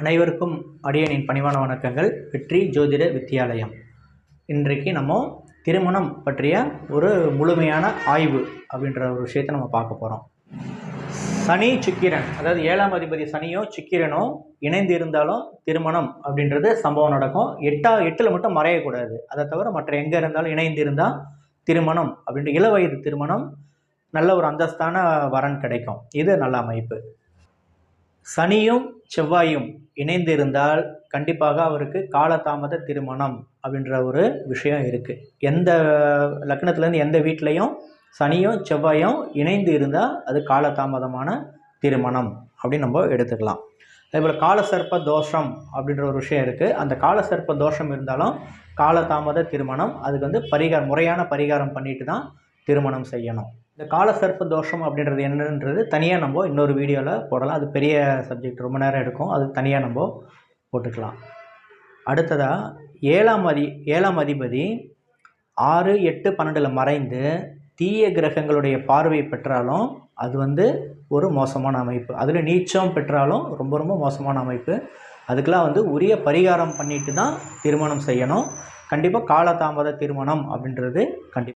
அனைவருக்கும் அடியனின் பணிவான வணக்கங்கள். வெற்றி ஜோதிட வித்தியாலயம் இன்றைக்கு நம்ம திருமணம் பற்றிய ஒரு முழுமையான ஆய்வு அப்படின்ற ஒரு விஷயத்தை நம்ம பார்க்க போகிறோம் சனி சுக்கிரன் அதாவது ஏழாம் அதிபதி சனியோ சுக்கிரனோ இணைந்து இருந்தாலும் திருமணம் அப்படின்றது சம்பவம் நடக்கும். எட்டா எட்டில் மட்டும் மறையக்கூடாது. அதை தவிர மற்ற எங்கே இருந்தாலும் இணைந்து இருந்தால் திருமணம் அப்படின்ற இள வயது திருமணம் நல்ல ஒரு அந்தஸ்தான வரன் கிடைக்கும். இது நல்ல அமைப்பு. சனியும் செவ்வாயும் இணைந்து இருந்தால் கண்டிப்பாக அவருக்கு காலதாமத திருமணம் அப்படின்ற ஒரு விஷயம் இருக்குது எந்த லக்னத்துலேருந்து எந்த வீட்லேயும் சனியும் செவ்வாயும் இணைந்து இருந்தால் அது காலதாமதமான திருமணம் அப்படின்னு நம்ம எடுத்துக்கலாம். அதேபோல் காலசர்ப்ப தோஷம் அப்படின்ற ஒரு விஷயம் இருக்குது அந்த காலசர்ப்ப தோஷம் இருந்தாலும் காலதாமத திருமணம் அதுக்கு வந்து பரிகாரம் முறையான பரிகாரம் பண்ணிட்டு தான் திருமணம் செய்யணும். இந்த கால சர்ப்ப தோஷம் அப்படின்றது என்னன்றது தனியாக நம்ம இன்னொரு வீடியோவில் போடலாம். அது பெரிய சப்ஜெக்ட் ரொம்ப நேரம் எடுக்கும். அது தனியாக நம்ம போட்டுக்கலாம். அடுத்ததாக ஏழாம் அதி ஏழாம் அதிபதி ஆறு எட்டு பன்னெண்டில் மறைந்து தீய கிரகங்களுடைய பார்வை பெற்றாலும் அது வந்து ஒரு மோசமான அமைப்பு. அதில் நீச்சம் பெற்றாலும் ரொம்ப ரொம்ப மோசமான அமைப்பு. அதுக்கெலாம் வந்து உரிய பரிகாரம் பண்ணிட்டு தான் திருமணம் செய்யணும். கண்டிப்பாக காலதாமத திருமணம் அப்படின்றது கண்டிப்பாக